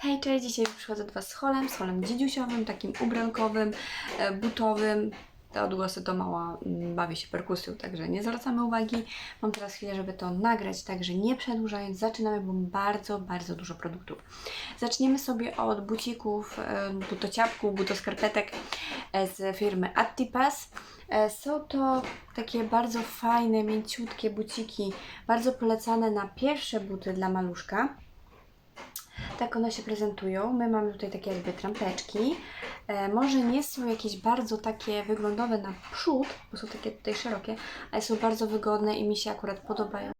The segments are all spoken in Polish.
Hej, cześć, dzisiaj przychodzę do Was z holem, z holem dziedziusiowym, takim ubrankowym, e, butowym. Te odgłosy to mała mm, bawi się perkusją, także nie zwracamy uwagi. Mam teraz chwilę, żeby to nagrać, także nie przedłużając, zaczynamy, bo bardzo, bardzo dużo produktów. Zaczniemy sobie od bucików, e, butociapków, butoskarpetek e, z firmy Attipas. Są to takie bardzo fajne, mięciutkie buciki, bardzo polecane na pierwsze buty dla maluszka. Tak one się prezentują. My mamy tutaj takie jakby trampeczki. E, może nie są jakieś bardzo takie wyglądowe na przód, bo są takie tutaj szerokie, ale są bardzo wygodne i mi się akurat podobają.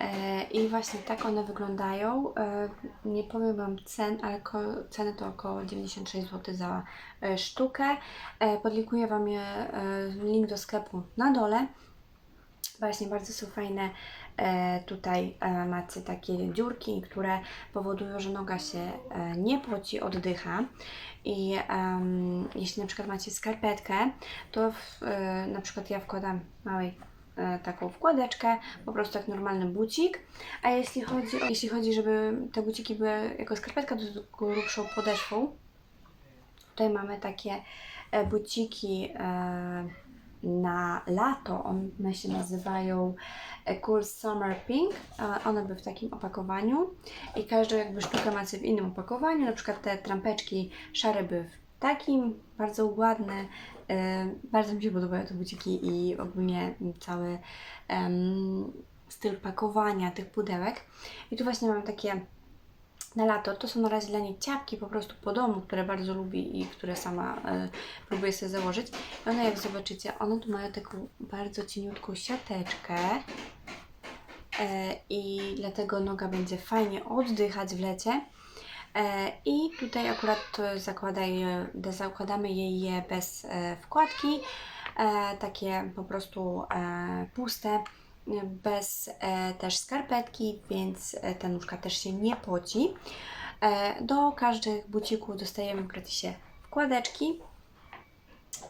E, I właśnie tak one wyglądają. E, nie powiem Wam cen, ale ceny to około 96 zł za e, sztukę. E, podlinkuję Wam je, e, link do sklepu na dole. Właśnie bardzo są fajne. E, tutaj macie takie dziurki, które powodują, że noga się e, nie poci, oddycha. I jeśli na przykład macie skarpetkę, to w, e, na przykład ja wkładam małej taką wkładeczkę, po prostu jak normalny bucik. A jeśli chodzi, o, jeśli chodzi, żeby te buciki były jako skarpetka, z grubszą podeszwą. Tutaj mamy takie buciki e, na lato. One się nazywają e, Cool Summer Pink. One były w takim opakowaniu i każdą jakby sztukę macie w innym opakowaniu. Na przykład te trampeczki szare były w takim, bardzo ładne. Bardzo mi się podobają te buciki i ogólnie cały em, styl pakowania tych pudełek. I tu właśnie mam takie na lato. To są na razie dla niej ciapki po prostu po domu, które bardzo lubi i które sama e, próbuję sobie założyć. I one jak zobaczycie, one tu mają taką bardzo cieniutką siateczkę e, i dlatego noga będzie fajnie oddychać w lecie. E, I tutaj akurat to zakłada je, de- zakładamy jej je bez e, wkładki, e, takie po prostu e, puste, bez e, też skarpetki, więc e, ta nóżka też się nie poci. E, do każdych bucików dostajemy w gratisie wkładeczki.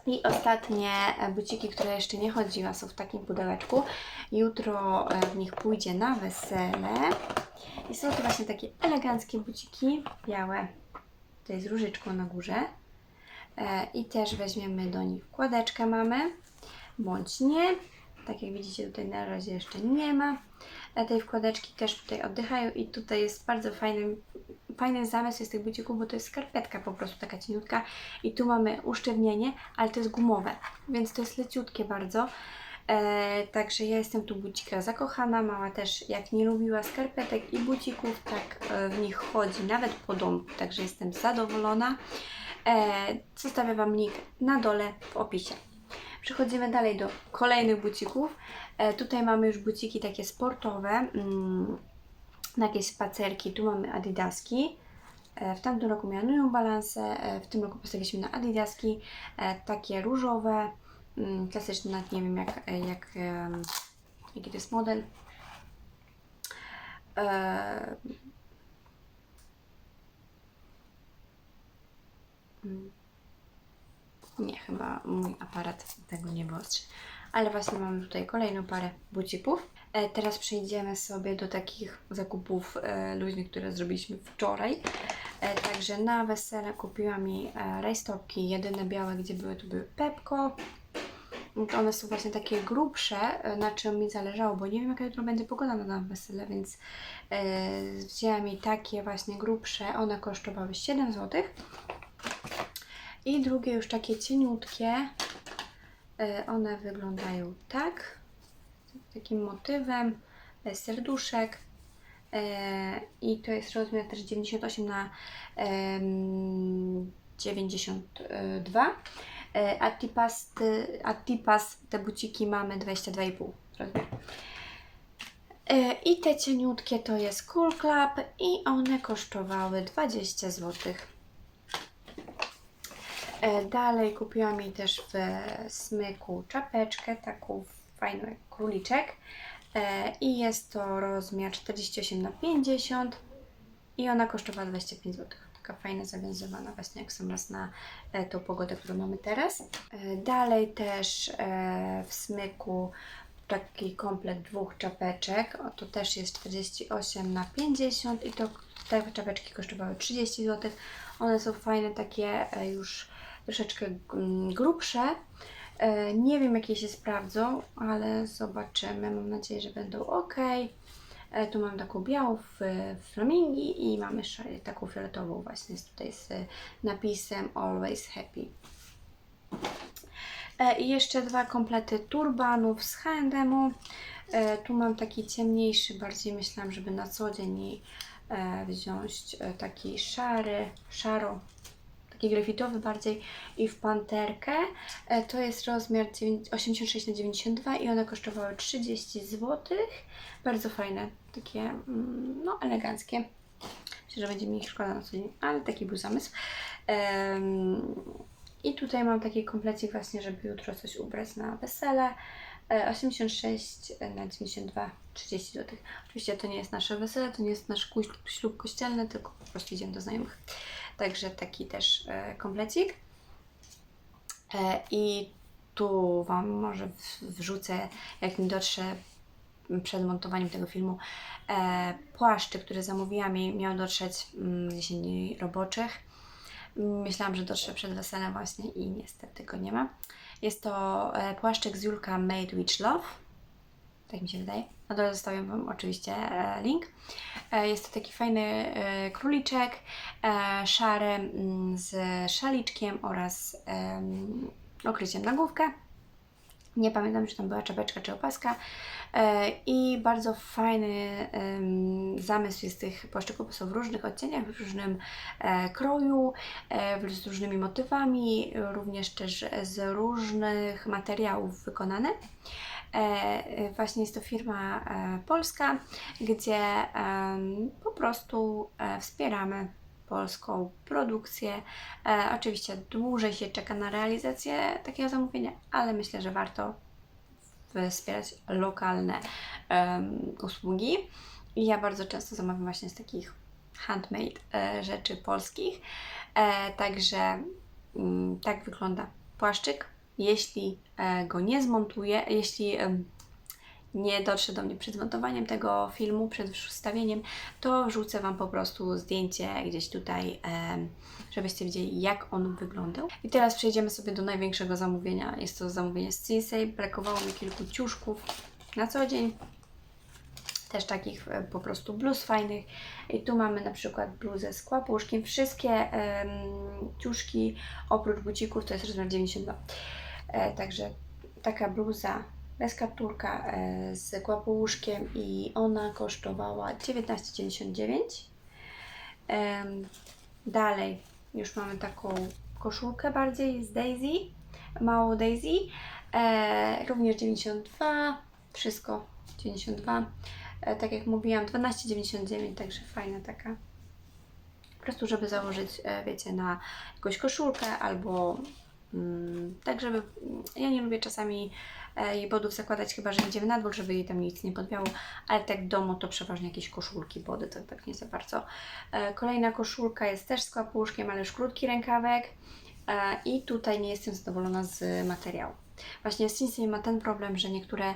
I ostatnie buciki, które jeszcze nie chodziła, są w takim pudełeczku. Jutro w nich pójdzie na wesele. I są to właśnie takie eleganckie buciki, białe, tutaj z różyczką na górze. I też weźmiemy do nich wkładeczkę mamy, bądź nie. Tak jak widzicie tutaj na razie jeszcze nie ma. E, tej wkładeczki też tutaj oddychają i tutaj jest bardzo fajny, fajny zamysł jest tych bucików, bo to jest skarpetka po prostu taka cieniutka i tu mamy usztywnienie, ale to jest gumowe, więc to jest leciutkie bardzo. E, także ja jestem tu w bucikach zakochana. Mama też jak nie lubiła skarpetek i bucików, tak e, w nich chodzi nawet po domu, także jestem zadowolona. E, zostawię Wam link na dole w opisie. Przechodzimy dalej do kolejnych bucików. E, tutaj mamy już buciki takie sportowe, mm, na jakieś spacerki. Tu mamy adidaski. E, W tamtym roku miałam New Balance, e, w tym roku postawiliśmy na adidaski, e, takie różowe, mm, klasyczne, nawet nie wiem jak, e, jak, jaki to jest model. E, mm, Nie, chyba mój aparat tego nie wyostrzy. Ale właśnie mamy tutaj kolejną parę bucików. E, teraz przejdziemy sobie do takich zakupów e, luźnych, które zrobiliśmy wczoraj. E, także na wesele kupiłam mi e, rajstopki, jedyne białe, gdzie były, to były Pepko. One są właśnie takie grubsze, e, na czym mi zależało, bo nie wiem jaka jutro będzie pogoda na wesele, więc e, wzięłam mi takie właśnie grubsze. One kosztowały 7 zł. I drugie już takie cieniutkie. E, One wyglądają tak. Takim motywem e, serduszek. E, I to jest rozmiar też 98 na em, 92. E, Attipas, ty- Attipas te buciki mamy 22,5 rozmiar. I te cieniutkie to jest Cool Club i one kosztowały 20 zł. E, Dalej kupiłam jej też w smyku czapeczkę, taką fajną jak króliczek. E, I jest to rozmiar 48 na 50 i ona kosztowała 25 zł. Taka fajna, zawiązywana właśnie jak sam na e, tą pogodę, którą mamy teraz. Dalej też w smyku taki komplet dwóch czapeczek. O, to też jest 48 na 50 i to te czapeczki kosztowały 30 zł. One są fajne, takie już troszeczkę mm, grubsze. E, Nie wiem, jakie się sprawdzą, ale zobaczymy. Mam nadzieję, że będą ok. E, Tu mam taką białą w flamingi i mamy taką fioletową właśnie z tutaj z napisem Always Happy. E, I jeszcze dwa komplety turbanów z H&M-u. E, Tu mam taki ciemniejszy, bardziej myślałam, żeby na co dzień wziąć taki szary, szaro, taki grafitowy bardziej i w panterkę. E, To jest rozmiar 9 86 na 92 i one kosztowały 30 zł. Bardzo fajne, takie mm, no eleganckie. Myślę, że będzie mi ich szkoda na co dzień, ale taki był zamysł. I tutaj mam taki komplecik właśnie, żeby jutro coś ubrać na wesele. E, 86 na 92, 30 zł. Oczywiście to nie jest nasze wesele, to nie jest nasz ślub kościelny, tylko po prostu idziemy do znajomych. Także taki też e, komplecik. E, I tu Wam może wrzucę, jak mi dotrze przed montowaniem tego filmu, e, płaszczyk, który zamówiłam i miał dotrzeć mm, 10 dni roboczych. Myślałam, że dotrze przed weselem właśnie i niestety go nie ma. Jest to płaszczyk z Julka Made Witch Love. Tak mi się wydaje. Na dole zostawiam Wam oczywiście e, link. E, Jest to taki fajny e, króliczek, szary mm, z szaliczkiem oraz em, okryciem na główkę. Nie pamiętam, czy tam była czapeczka czy opaska. I bardzo fajny zamysł jest tych płaszczyków, bo są w różnych odcieniach, w różnym kroju, z różnymi motywami, również też z różnych materiałów wykonane. E, e, właśnie jest to firma e, polska, gdzie po prostu wspieramy polską produkcję. Oczywiście dłużej się czeka na realizację takiego zamówienia, ale myślę, że warto wspierać lokalne usługi. I ja bardzo często zamawiam właśnie z takich handmade rzeczy polskich. Także mm, tak wygląda płaszczyk. Jeśli e, go nie zmontuję, jeśli nie dotrze do mnie przed zmontowaniem tego filmu, przed wstawieniem, to wrzucę Wam po prostu zdjęcie gdzieś tutaj, żebyście widzieli, jak on wyglądał. I teraz przejdziemy sobie do największego zamówienia. Jest to zamówienie z Cinsei. Brakowało mi kilku ciuszków na co dzień. Też takich e, po prostu bluz fajnych. I tu mamy na przykład bluzę z kłapuszkiem. Wszystkie em, ciuszki oprócz bucików to jest rozmiar 92. E, także taka bluza bez kapturka e, z kłapuszkiem i ona kosztowała 19,99. Em, dalej już mamy taką koszulkę bardziej z Daisy, małą Daisy, e, również 92, wszystko 92. E, tak jak mówiłam, 12,99, także fajna taka. Po prostu, żeby założyć, wiecie, na jakąś koszulkę albo tak, żeby. Ja nie lubię czasami e, jej bodów zakładać, chyba że idziemy na dwór, żeby jej tam nic nie podwiało, ale tak w domu to przeważnie jakieś koszulki, body, to tak nie za bardzo. E, kolejna koszulka jest też z kłapuszkiem, ale już krótki rękawek. E, I tutaj nie jestem zadowolona z materiału. Właśnie Sinsei ma ten problem, że niektóre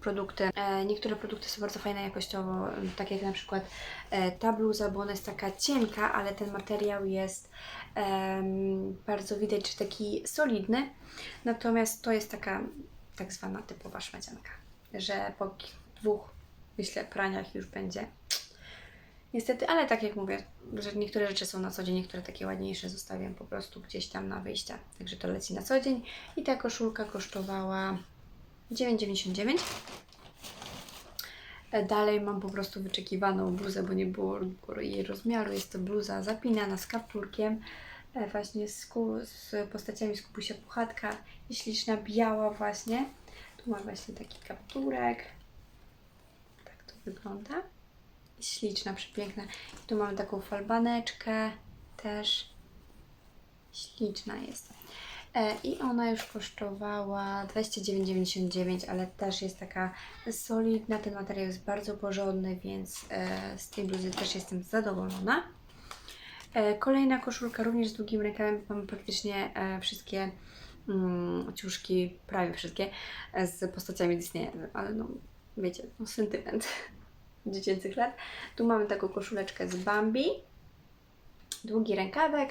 produkty, e, niektóre produkty są bardzo fajne jakościowo, tak jak na przykład e, ta bluza, bo ona jest taka cienka, ale ten materiał jest bardzo widać, że taki solidny. Natomiast to jest taka tak zwana typowa szmacianka, że po dwóch, myślę, praniach już będzie Niestety, ale tak jak mówię, że niektóre rzeczy są na co dzień, niektóre takie ładniejsze zostawiam po prostu gdzieś tam na wyjścia. Także to leci na co dzień. I ta koszulka kosztowała 9,99. E, Dalej mam po prostu wyczekiwaną bluzę, bo nie było jej rozmiaru. Jest to bluza zapinana z kapturkiem, e, właśnie z, ku, z postaciami z Kubusia Puchatka. Jest śliczna, biała właśnie. Tu ma właśnie taki kapturek. Tak to wygląda. Śliczna, przepiękna. I tu mamy taką falbaneczkę też. Śliczna jest. E, I ona już kosztowała 29,99, ale też jest taka solidna. Ten materiał jest bardzo porządny, więc e, z tej bluzy też jestem zadowolona. E, Kolejna koszulka również z długim rękawem. Mamy praktycznie wszystkie mm, ciuszki, prawie wszystkie, z postaciami Disneya, ale no wiecie, no sentyment dziecięcych lat. Tu mamy taką koszuleczkę z Bambi, długi rękawek.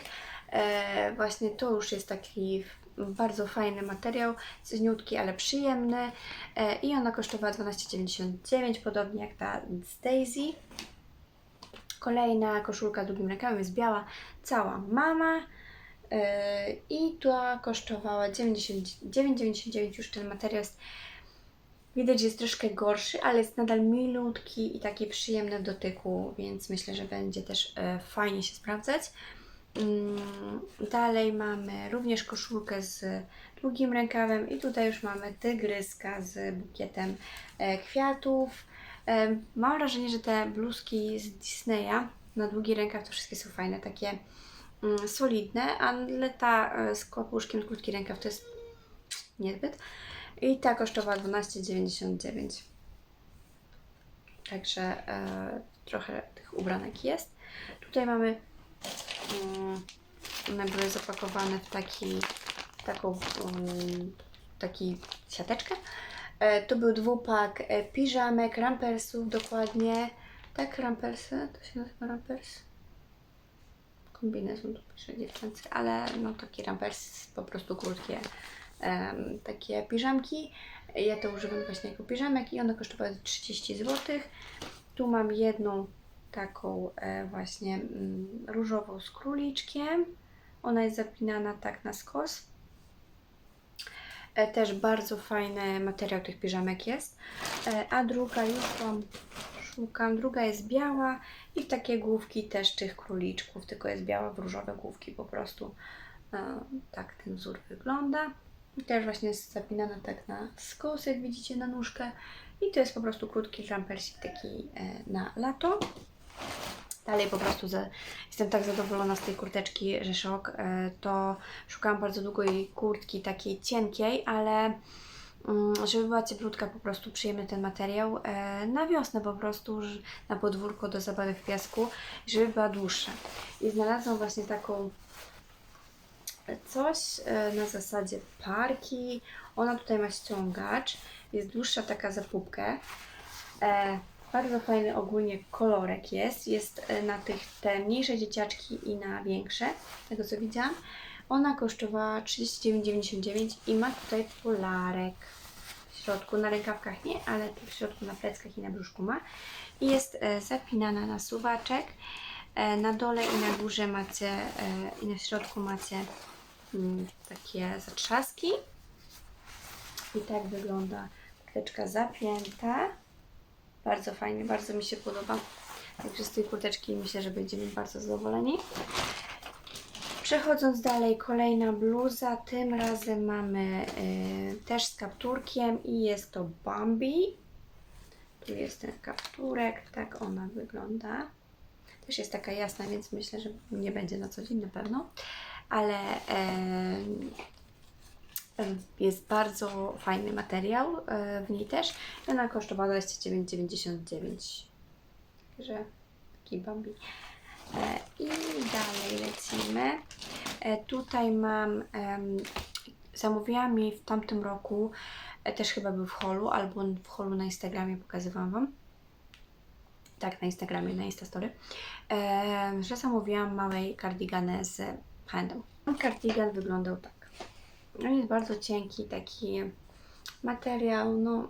E, właśnie to już jest taki bardzo fajny materiał, cieniutki, ale przyjemny e, i ona kosztowała 12,99, podobnie jak ta z Daisy. Kolejna koszulka długim rękawem jest biała, cała mama. e, I ta kosztowała 99,99. Już ten materiał jest Widać, że jest troszkę gorszy, ale jest nadal milutki i taki przyjemny w dotyku, więc myślę, że będzie też e, fajnie się sprawdzać. Mm, Dalej mamy również koszulkę z długim rękawem i tutaj już mamy tygryska z bukietem e, kwiatów. E, Mam wrażenie, że te bluzki z Disneya na długi rękaw to wszystkie są fajne, takie mm, solidne, ale ta z kłapuszkiem, krótki rękaw to jest niezbyt. I ta kosztowała 12,99. Także e, trochę tych ubranek jest. Tutaj mamy, mm, one były zapakowane w taki, taką, mm, taki siateczkę. E, to był dwupak e, piżamek, rampersów dokładnie. Tak, rampersy, to się nazywa rampers. Kombinezon tu pisze dziewczęcy, ale no taki rampers, po prostu krótkie em, takie piżamki. Ja to używam właśnie jako piżamek i one kosztowały 30 zł. Tu mam jedną taką e, właśnie mm, różową z króliczkiem. Ona jest zapinana tak na skos. E, też bardzo fajny materiał tych piżamek jest. E, a druga już tam szukam. Druga jest biała i takie główki też tych króliczków, tylko jest biała w różowe główki po prostu. E, tak ten wzór wygląda. I też właśnie jest zapinana tak na skos, jak widzicie na nóżkę. I to jest po prostu krótki jumpersik taki e, na lato. Dalej po prostu za, jestem tak zadowolona z tej kurteczki, że szok. E, to szukałam bardzo długo jej kurtki takiej cienkiej, ale mm, żeby była cieplutka, po prostu przyjemny ten materiał. E, na wiosnę po prostu, na podwórko do zabawy w piasku, żeby była dłuższa. I znalazłam właśnie taką coś e, na zasadzie parki. Ona tutaj ma ściągacz, jest dłuższa taka za pupkę. E, bardzo fajny ogólnie kolorek jest. Jest e, na tych te mniejsze dzieciaczki i na większe, tego co widziałam. Ona kosztowała 39,99 i ma tutaj polarek w środku, na rękawkach nie, ale w środku na pleckach i na brzuszku ma. I jest zapinana na suwaczek. Na dole i na górze macie i na środku macie takie zatrzaski. I tak wygląda kurteczka zapięta. Bardzo fajnie, bardzo mi się podoba. Także z tej kurteczki myślę, że będziemy bardzo zadowoleni. Przechodząc dalej, kolejna bluza. Tym razem mamy y, też z kapturkiem i jest to Bambi. Tu jest ten kapturek, tak ona wygląda. Też jest taka jasna, więc myślę, że nie będzie na co dzień na pewno. Ale jest bardzo fajny materiał e, w niej też. Ona kosztowała 29,99. Także taki Bambi. E, I dalej lecimy. E, tutaj mam, zamówiłam jej w tamtym roku, też chyba był w holu, albo w holu na Instagramie pokazywałam Wam. Tak, na Instagramie, na Instastory, że zamówiłam małej kardiganę z handem. Kardigan wyglądał tak. On jest bardzo cienki, taki materiał, no,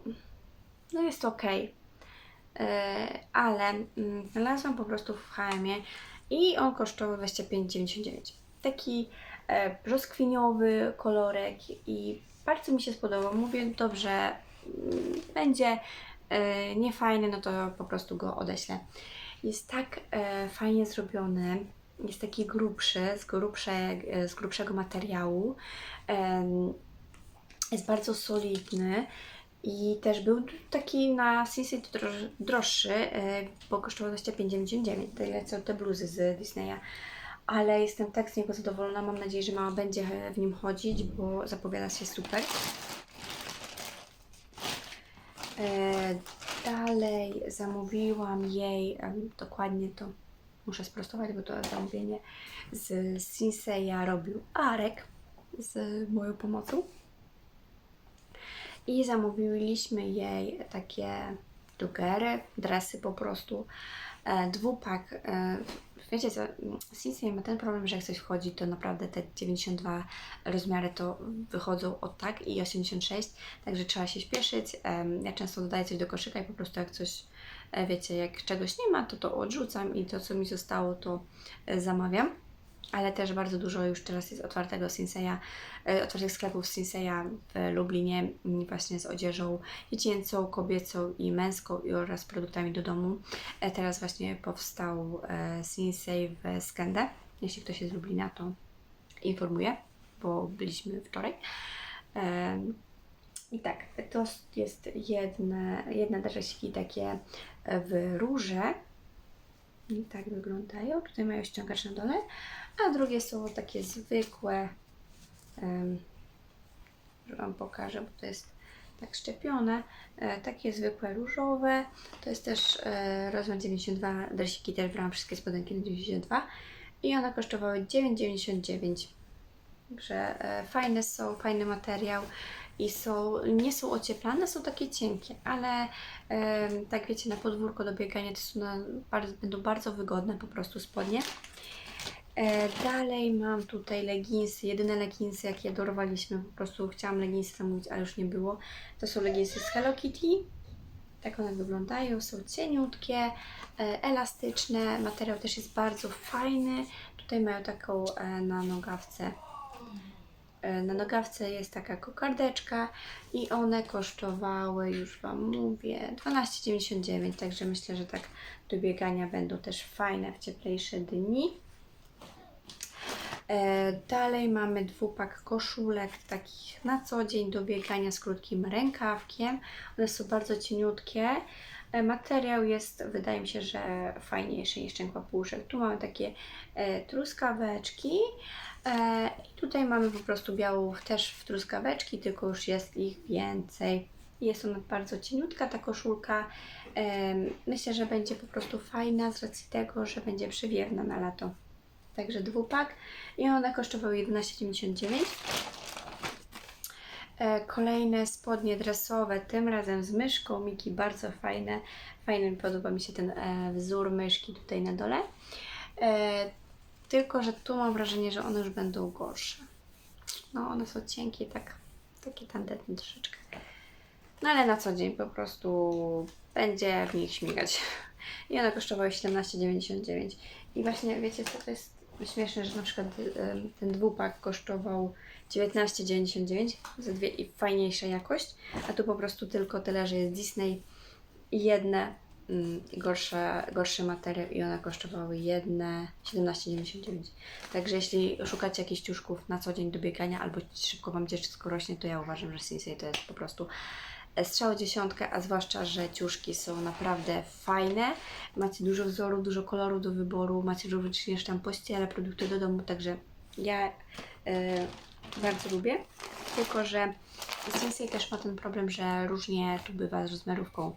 no jest ok. E, ale mm, znalazłam po prostu w H&M i on kosztował 25,99. Taki e, brzoskwiniowy kolorek i bardzo mi się spodobał. Mówię, dobrze, mm, będzie e, niefajny, no to po prostu go odeślę. Jest tak e, fajnie zrobiony, jest taki grubszy, z, grubsze, z grubszego materiału. Jest bardzo solidny i też był taki na droż, droższy, e, bo kosztował 25,99, tyle co te bluzy z Disneya. Ale jestem tak z niego zadowolona, mam nadzieję, że mama będzie w nim chodzić, bo zapowiada się super. E, Dalej zamówiłam jej, dokładnie to muszę sprostować, bo to zamówienie z Sinseya robił Arek. z moją pomocą. I zamówiliśmy jej takie dugery, dresy po prostu. E, dwupak. E, wiecie co, ma ten problem, że jak coś wchodzi, to naprawdę te 92 rozmiary to wychodzą od tak i 86, także trzeba się śpieszyć. Ja często dodaję coś do koszyka i po prostu jak coś, wiecie, jak czegoś nie ma, to to odrzucam i to, co mi zostało, to e, zamawiam ale też bardzo dużo już teraz jest otwartego Sinseya, e, otwartych sklepów Sinseya w Lublinie m, właśnie z odzieżą dziecięcą, kobiecą i męską oraz produktami do domu. E, Teraz właśnie powstał e, Sinsei w Skędę. Jeśli ktoś jest z Lublina, to informuję, bo byliśmy wczoraj. I tak, to jest jedne, jedne dresiki takie w róże. I tak wyglądają. Tutaj mają ściągacz na dole, a drugie są takie zwykłe. Um, Wam pokażę, bo to jest tak szczepione. E, takie zwykłe różowe. To jest też e, rozmiar 92. Dresiki też brałam wszystkie spodenki na 92 i one kosztowały 9,99. Także e, fajne są, fajny materiał i są, nie są ocieplane, są takie cienkie, ale em, tak wiecie, na podwórko do biegania to są na, bardzo, będą bardzo wygodne po prostu spodnie. E, dalej mam tutaj leginsy, jedyne leginsy jakie dorwaliśmy, po prostu chciałam leginsy zamówić, ale już nie było. To są leginsy z Hello Kitty. Tak one wyglądają, są cieniutkie, e, elastyczne, materiał też jest bardzo fajny. Tutaj mają taką e, na nogawce E, na nogawce jest taka kokardeczka i one kosztowały, już Wam mówię, 12,99, także myślę, że tak do biegania będą też fajne w cieplejsze dni. E, Dalej mamy dwupak koszulek takich na co dzień do biegania z krótkim rękawkiem. One są bardzo cieniutkie. E, Materiał jest, wydaje mi się, że fajniejszy niż ten papuszek. Tu mamy takie e, truskaweczki. E, I tutaj mamy po prostu białą też w truskaweczki, tylko już jest ich więcej. Jest ona bardzo cieniutka, ta koszulka. E, Myślę, że będzie po prostu fajna z racji tego, że będzie przywiewna na lato. Także dwupak. I one kosztowały 11,99. E, Kolejne spodnie dresowe, tym razem z myszką Miki, bardzo fajne. Fajny podoba mi się ten e, wzór myszki tutaj na dole. Tylko, że tu mam wrażenie, że one już będą gorsze. No, one są cienkie, tak, takie tandetne troszeczkę. No ale na co dzień po prostu będzie w nich śmigać. I one kosztowały 17,99. I właśnie wiecie co to jest śmieszne, że na przykład ten dwupak kosztował 19,99 za dwie i fajniejsza jakość, a tu po prostu tylko tyle, że jest Disney i jedne gorsze, gorszy materiał i one kosztowały jedne 17,99. Także jeśli szukacie jakichś ciuszków na co dzień do biegania albo szybko Wam dziecko rośnie, to ja uważam, że Sinsei to jest po prostu strzał dziesiątkę, a zwłaszcza, że ciuszki są naprawdę fajne. Macie dużo wzorów, dużo kolorów do wyboru, macie również tam pościele, produkty do domu, także ja e, bardzo lubię. Tylko, że Sinsei też ma ten problem, że różnie tu bywa z rozmiarówką.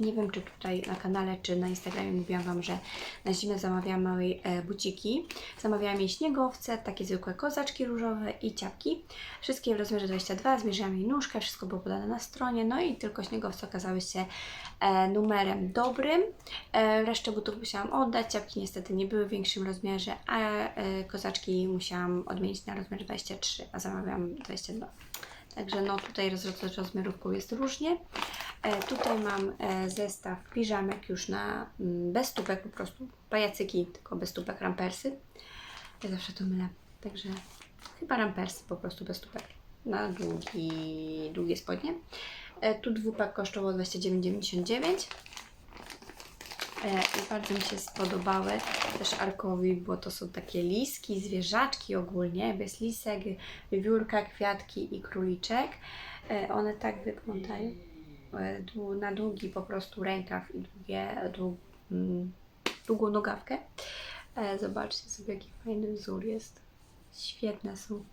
Nie wiem, czy tutaj na kanale, czy na Instagramie mówiłam Wam, że na zimę zamawiałam jej e, buciki. Zamawiałam jej śniegowce, takie zwykłe kozaczki różowe i ciapki. Wszystkie w rozmiarze 22, zmierzyłam jej nóżkę, wszystko było podane na stronie, no i tylko śniegowce okazały się e, numerem dobrym. E, resztę butów musiałam oddać, ciapki niestety nie były w większym rozmiarze, a kozaczki musiałam odmienić na rozmiar 23, a zamawiałam 22. Także no tutaj roz, rozmiarówką jest różnie. E, tutaj mam e, zestaw piżamek już na mm, bez stópek po prostu. Pajacyki, tylko bez stópek, rampersy. Ja zawsze to mylę. Także chyba rampersy po prostu bez stópek. Na długi, długie spodnie. E, tu dwupak kosztował 29,99. E, I bardzo mi się spodobały też Arkowi, bo to są takie liski, zwierzaczki ogólnie, jest lisek, wiewiórka, kwiatki i króliczek. E, One tak wyglądają e, na długi po prostu rękaw i długie, dłu, mm, długą nogawkę. Zobaczcie sobie jaki fajny wzór jest. Świetne są.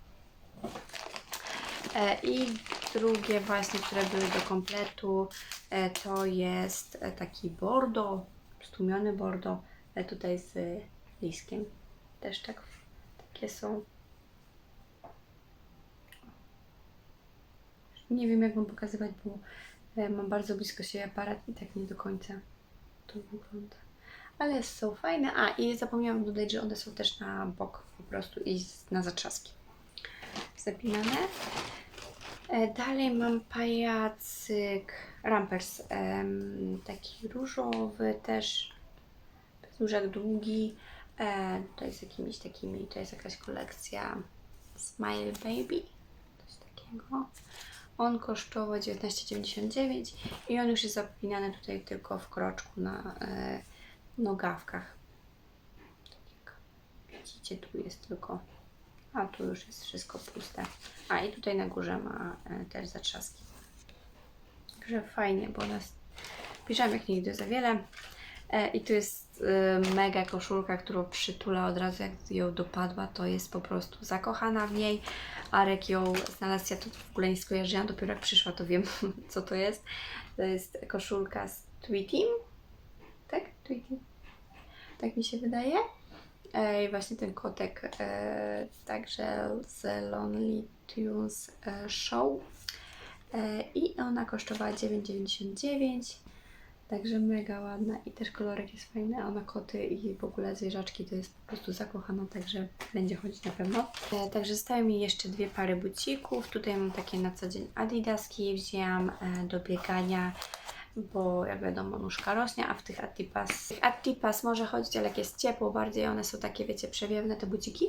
I drugie właśnie, które były do kompletu, to jest taki bordo, stłumiony bordo, tutaj z liskiem. Też tak, takie są. Nie wiem jak Wam pokazywać, bo e, mam bardzo blisko siebie aparat i tak nie do końca to wygląda. Ale są fajne. A i zapomniałam dodać, że one są też na bok po prostu i na zatrzaski. Zapinane. E, Dalej mam pajacyk Rampers. taki różowy też. Nóżek długi. E, to jest jakimiś takimi, to jest jakaś kolekcja Smile Baby. Coś takiego. On kosztował 19,99 i on już jest zapinany tutaj tylko w kroczku na e, nogawkach. Takiego. Widzicie, tu jest tylko, a tu już jest wszystko puste. A i tutaj na górze ma e, też zatrzaski. Także fajnie, bo nas piżamek idzie za wiele. E, I tu jest e, mega koszulka, którą przytula od razu jak ją dopadła, to jest po prostu zakochana w niej. Arek ją znalazł, ja to w ogóle nie skojarzyłam, dopiero jak przyszła to wiem co to jest. To jest koszulka z Tweetim, tak? Tweetim. Tak mi się wydaje. E, I właśnie ten kotek e, także z Lonely Tunes e, Show. E, I ona kosztowała 9,99. Także mega ładna i też kolorek jest fajny, a na koty i w ogóle zwierzaczki to jest po prostu zakochana, także będzie chodzić na pewno. E, także zostały mi jeszcze dwie pary bucików. Tutaj mam takie na co dzień adidaski, wzięłam e, do biegania, bo jak wiadomo nóżka rośnie, a w tych Attipas, tych Attipas może chodzić, ale jak jest ciepło bardziej, one są takie wiecie przewiewne te buciki,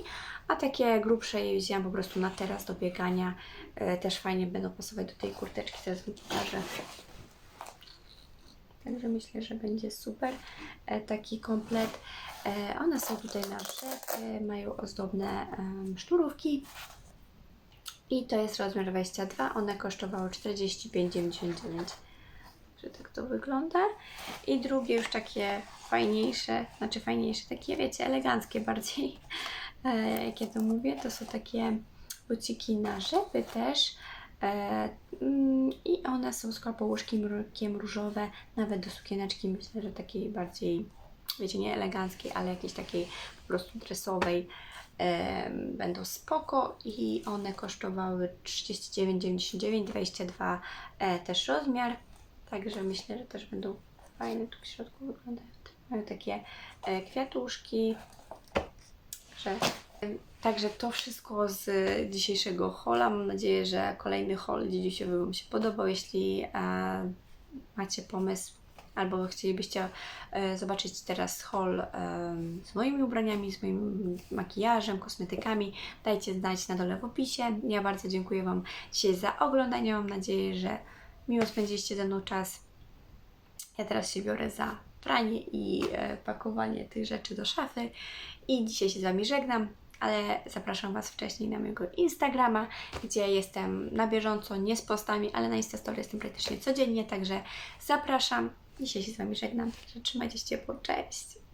a takie grubsze je wzięłam po prostu na teraz do biegania. E, też fajnie będą pasować do tej kurteczki, zaraz Wam pokażę. Także myślę, że będzie super e, taki komplet. E, one są tutaj na brzeg, e, mają ozdobne sznurówki. I to jest rozmiar 22. One kosztowały 45,99. Że tak to wygląda. I drugie już takie fajniejsze, znaczy fajniejsze, takie wiecie, eleganckie bardziej. E, jak ja to mówię, to są takie buciki na rzepy też. E, mm, I one są z kopołuszkiem różowe, nawet do sukieneczki myślę, że takiej bardziej, wiecie, nie eleganckiej, ale jakiejś takiej po prostu dresowej e, będą spoko i one kosztowały 39,99, 22 e, też rozmiar, także myślę, że też będą fajne, tu w środku wyglądają, mają takie e, kwiatuszki, że Także to wszystko z dzisiejszego hola. Mam nadzieję, że kolejny hol dzidziusiowy Wam się podobał. Jeśli e, macie pomysł albo chcielibyście e, zobaczyć teraz haul z moimi ubraniami, z moim makijażem, kosmetykami, dajcie znać na dole w opisie. Ja bardzo dziękuję Wam dzisiaj za oglądanie. Mam nadzieję, że miło spędziliście ze mną czas. Ja teraz się biorę za pranie i e, pakowanie tych rzeczy do szafy. I dzisiaj się z Wami żegnam, ale zapraszam Was wcześniej na mojego Instagrama, gdzie jestem na bieżąco, nie z postami, ale na Instastory jestem praktycznie codziennie, także zapraszam. Dzisiaj się z Wami żegnam, trzymajcie się ciepło, cześć!